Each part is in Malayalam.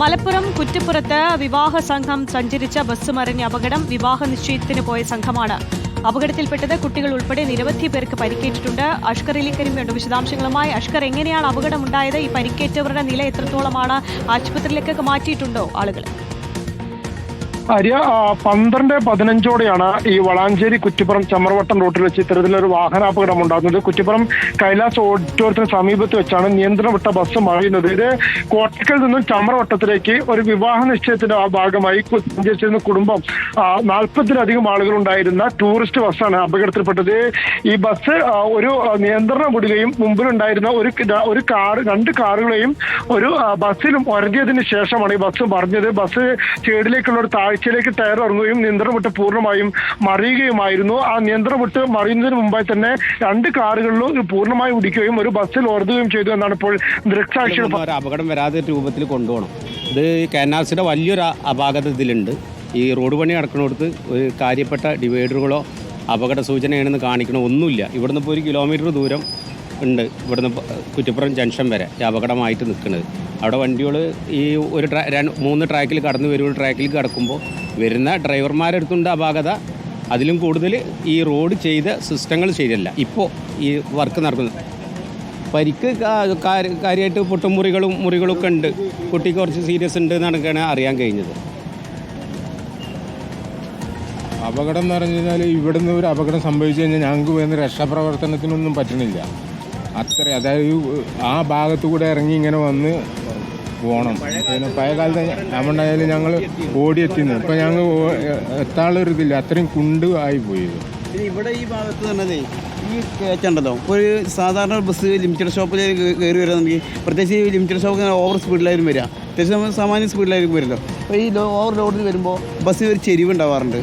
മലപ്പുറം കുറ്റിപ്പുറത്ത് വിവാഹ സംഘം സഞ്ചരിച്ച ബസ് മറിഞ്ഞ അപകടം വിവാഹ നിശ്ചയത്തിന് പോയ സംഘമാണ്. അപകടത്തിൽപ്പെട്ടത് കുട്ടികൾ ഉൾപ്പെടെ നിരവധി പേർക്ക് പരിക്കേറ്റിട്ടുണ്ട്. അഷ്കർ ഇലിക്കരിമ്പുണ്ട് വിശദാംശങ്ങളുമായി. അഷ്കർ എങ്ങനെയാണ് അപകടമുണ്ടായത്? ഈ പരിക്കേറ്റവരുടെ നില എത്രത്തോളമാണ്? ആശുപത്രിയിലേക്കൊക്കെ മാറ്റിയിട്ടുണ്ടോ ആളുകൾ ആര്യ ആ, പന്ത്രണ്ട് പതിനഞ്ചോടെയാണ് ഈ വളാഞ്ചേരി കുറ്റിപ്പുറം ചമ്മർവട്ടം റൂട്ടിൽ വെച്ച് ഇത്തരത്തിലൊരു വാഹനാപകടം ഉണ്ടാകുന്നത് കുറ്റിപ്പുറം കൈലാസ് ഓഡിറ്റോറിയത്തിന് സമീപത്ത് വെച്ചാണ് നിയന്ത്രണം വിട്ട ബസ് മറിയുന്നത്. ഇത് കോട്ടക്കൽ നിന്നും ചമ്മറവട്ടത്തിലേക്ക് ഒരു വിവാഹ നിശ്ചയത്തിന്റെ ഭാഗമായി സഞ്ചരിച്ചിരുന്ന കുടുംബം നാൽപ്പത്തിലധികം ആളുകൾ ഉണ്ടായിരുന്ന ടൂറിസ്റ്റ് ബസ്സാണ് അപകടത്തിൽപ്പെട്ടത്. ഈ ബസ് ഒരു നിയന്ത്രണം വിടുകയും മുമ്പിലുണ്ടായിരുന്ന ഒരു ഒരു കാർ രണ്ട് കാറുകളെയും ഒരു ബസ്സിലും ഒരതിയതിനു ശേഷമാണ് ഈ ബസ് മറിഞ്ഞത്. ബസ് സൈഡിലേക്കുള്ള ഒരു താഴ്ചയിലേക്ക് ടയർ ഇറങ്ങുകയും നിയന്ത്രണം വിട്ട് പൂർണമായും മറിയുകയുമായിരുന്നു. ആ നിയന്ത്രണം വിട്ട് മറിയുന്നതിന് മുമ്പായി തന്നെ രണ്ട് കാറുകളിലും പൂർണമായും ഇടിക്കുകയും ഒരു ബസ്സിൽ ഓർതുകയും ചെയ്തു എന്നാണ് ഇപ്പോൾ ദൃക്സാക്ഷികൾ അപകടം വരാതെ രൂപത്തിൽ കൊണ്ടുപോകണം. ഇത് കാനാൽസിന്റെ വലിയൊരു അപാകത ഇതിലുണ്ട്. ഈ റോഡ് പണി നടക്കുന്നിടത്ത് ഒരു കാര്യപ്പെട്ട ഡിവൈഡറുകളോ അപകട സൂചനയാണെന്ന് കാണിക്കണോ ഒന്നുമില്ല. ഇവിടുന്ന് ഇപ്പോൾ ഒരു കിലോമീറ്റർ ദൂരം ഉണ്ട്. ഇവിടുന്ന് കുറ്റിപ്പുറം ജംഗ്ഷൻ വരെ. അപകടമായിട്ട് നിൽക്കുന്നത്. അവിടെ വണ്ടികൾ ഈ ഒരു ട്രാ മൂന്ന് ട്രാക്കിൽ കടന്നു വരുമ്പോൾ ട്രാക്കിൽ കടക്കുമ്പോൾ വരുന്ന ഡ്രൈവർമാരെടുത്തുണ്ട് അപാകത. അതിലും കൂടുതൽ ഈ റോഡ് ചെയ്ത സിസ്റ്റങ്ങൾ ശരിയല്ല. ഇപ്പോൾ ഈ വർക്ക് നടക്കുന്നത്. പരിക്ക് കാര്യമായിട്ട് പൊട്ടുമുറികളും മുറികളൊക്കെ ഉണ്ട്. കുട്ടിക്ക് കുറച്ച് സീരിയസ് ഉണ്ട് എന്നാണ് അറിയാൻ കഴിഞ്ഞത്. അപകടം എന്ന് പറഞ്ഞു കഴിഞ്ഞാൽ ഇവിടുന്ന് ഒരു അപകടം സംഭവിച്ചു കഴിഞ്ഞാൽ ഞങ്ങൾക്ക് വേണ്ട രക്ഷാപ്രവർത്തനത്തിനൊന്നും പറ്റണില്ല. അത്ര അതായത് ആ ഭാഗത്തു കൂടെ ഇറങ്ങി ഇങ്ങനെ വന്ന് പോകണം പിന്നെ പഴയ കാലത്ത് നമ്മണ്ടായാലും ഞങ്ങൾ ഓടിയെത്തിന്ന് ഇപ്പം ഞങ്ങൾ എത്താനുള്ളൊരു ഇതില്ല. അത്രയും കുണ്ട് ആയി. ഇവിടെ ഈ ഭാഗത്ത് തന്നെ ഈ കയറ്റുണ്ടല്ലോ ഒരു സാധാരണ ബസ് ലിമിറ്റഡ് ഷോപ്പിലേക്ക് കയറി വരാന്നുണ്ടെങ്കിൽ പ്രത്യേകിച്ച് ഈ ലിമിറ്റഡ് ഷോപ്പ് ഓവർ സ്പീഡിലായാലും വരിക. അത്യാവശ്യം സാമാന്യ സ്പീഡിലായിരിക്കും വരുമല്ലോ അപ്പോൾ ഈ ലോ ഓവർ ലോഡിൽ വരുമ്പോൾ ബസ്സിൽ ഒരു ചെരിവ് ഉണ്ടാവാറുണ്ട്.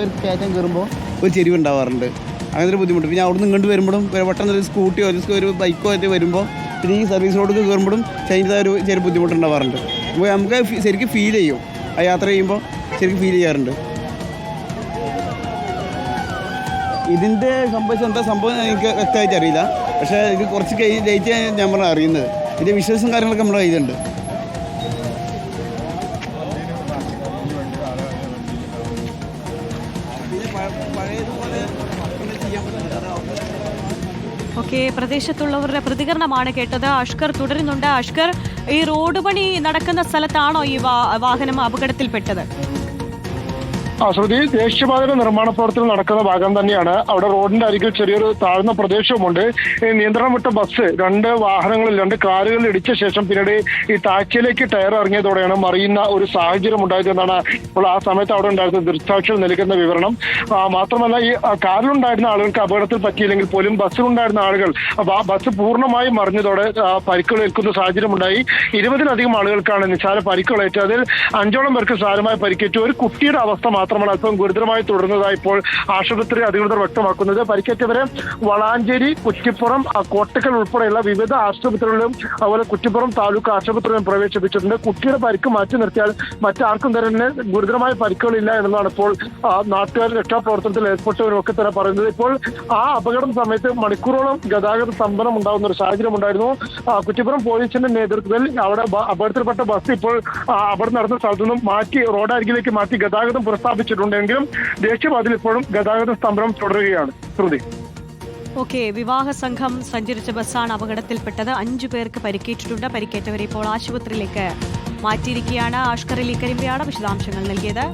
ഒരു കയറ്റം കയറുമ്പോൾ ഒരു ചെരിവ് ഉണ്ടാവാറുണ്ട്. അങ്ങനത്തെ ഒരു ബുദ്ധിമുട്ട്. പിന്നെ അവിടുന്ന് ഇങ്ങോട്ട് വരുമ്പോഴും ഒരു പെട്ടെന്ന് ഒരു സ്കൂട്ടിയോ അല്ലെങ്കിൽ ഒരു ബൈക്കോ ആയിട്ട് വരുമ്പോൾ പിന്നെ ഈ സർവീസ് റോഡിൽ കയറുമ്പോഴും അതിന്റെതായ ഒരു ചെറിയ ബുദ്ധിമുട്ടുണ്ടാവാറുണ്ട് അപ്പോൾ നമുക്ക് ശരിക്കും ഫീൽ ചെയ്യും. ആ യാത്ര ചെയ്യുമ്പോൾ ശരിക്കും ഫീൽ ചെയ്യാറുണ്ട്. ഇതിന്റെ സംഭവിച്ച എന്താ? സംഭവം എനിക്ക് വ്യക്തമായിട്ട് അറിയില്ല. പക്ഷേ ഇത് കുറച്ച് കഴിഞ്ഞ് ലേറ്റ് ഞാൻ പറഞ്ഞ അറിയുന്നത്. ഇതിന്റെ വിശ്വാസം കാര്യങ്ങളൊക്കെ നമ്മുടെ കയ്യിലുണ്ട്. ഓക്കെ പ്രദേശത്തുള്ളവരുടെ പ്രതികരണമാണ് കേട്ടത്. അഷ്കർ തുടരുന്നുണ്ട്. അഷ്കർ ഈ റോഡ് പണി നടക്കുന്ന സ്ഥലത്താണോ ഈ വാഹനം അപകടത്തിൽപ്പെട്ടത്? ആ ശ്രുതി ദേശീയപാതയുടെ നിർമ്മാണ പ്രവർത്തനം നടക്കുന്ന ഭാഗം തന്നെയാണ്. അവിടെ റോഡിന്റെ അരികിൽ ചെറിയൊരു താഴ്ന്ന പ്രദേശവുമുണ്ട്. നിയന്ത്രണം വിട്ട ബസ് രണ്ട് വാഹനങ്ങളിൽ രണ്ട് കാറുകളിൽ ഇടിച്ച ശേഷം പിന്നീട് ഈ താഴ്ചയിലേക്ക് ടയർ ഇറങ്ങിയതോടെയാണ് മറിയുന്ന ഒരു സാഹചര്യം ഉണ്ടായത് എന്നാണ് ഇപ്പോൾ ആ സമയത്ത് അവിടെ ഉണ്ടായിരുന്ന ദൃക്സാക്ഷികൾ നൽകുന്ന വിവരണം. മാത്രമല്ല ഈ കാറിലുണ്ടായിരുന്ന ആളുകൾക്ക് അപകടത്തിൽ പറ്റിയില്ലെങ്കിൽ പോലും ബസ്സിലുണ്ടായിരുന്ന ആളുകൾ ബസ് പൂർണമായും മറിഞ്ഞതോടെ പരിക്കുകൾ ഏൽക്കുന്ന സാഹചര്യം ഉണ്ടായി ഇരുപതിലധികം ആളുകൾക്കാണ് നിസ്സാര പരിക്കുകളേറ്റത് അതിൽ അഞ്ചോളം പേർക്ക് സാരമായ പരിക്കേറ്റു. ഒരു കുട്ടിയുടെ അവസ്ഥ മാത്രമാണ് അല്പം ഗുരുതരമായി തുടരുന്നതായി ഇപ്പോൾ ആശുപത്രി അധികൃതർ വ്യക്തമാക്കുന്നത്. പരിക്കേറ്റവരെ വളാഞ്ചേരി കുറ്റിപ്പുറം കോട്ടക്കൽ ഉൾപ്പെടെയുള്ള വിവിധ ആശുപത്രികളിലും അതുപോലെ കുറ്റിപ്പുറം താലൂക്ക് ആശുപത്രിയിലും പ്രവേശിപ്പിച്ചിട്ടുണ്ട്. കുട്ടിയുടെ പരിക്ക് മാറ്റി നിർത്തിയാൽ മറ്റാർക്കും തന്നെ ഗുരുതരമായ പരിക്കുകളില്ല എന്നതാണ് ഇപ്പോൾ നാട്ടുകാർ രക്ഷാപ്രവർത്തനത്തിൽ ഏർപ്പെട്ടവരും ഒക്കെ തന്നെ പറയുന്നത്. ഇപ്പോൾ ആ അപകടം സമയത്ത് മണിക്കൂറോളം ഗതാഗത സ്തംഭനം ഉണ്ടാകുന്ന ഒരു സാഹചര്യം ഉണ്ടായിരുന്നു. കുറ്റിപ്പുറം പോലീസിന്റെ നേതൃത്വത്തിൽ അവിടെ അപകടത്തിൽപ്പെട്ട ബസ് ഇപ്പോൾ അപകടം നടന്ന സ്ഥലത്തു നിന്നും മാറ്റി റോഡരികിലേക്ക് മാറ്റി ഗതാഗതം പുനഃസ്ഥാപിച്ചിട്ടുണ്ടെങ്കിലും ദേശീയപാതയിൽ ഇപ്പോഴും ഗതാഗത സ്തംഭനം തുടരുകയാണ്. ശ്രുതി. ഓക്കെ വിവാഹ സംഘം സഞ്ചരിച്ച ബസ്സാണ് അപകടത്തിൽപ്പെട്ടത്. അഞ്ചു പേർക്ക് പരിക്കേറ്റിട്ടുണ്ട്. പരിക്കേറ്റവരെ ഇപ്പോൾ ആശുപത്രിയിലേക്ക് മാറ്റിയിരിക്കുകയാണ് ആഷ്കർ അലി വിശദാംശങ്ങൾ നൽകിയത്.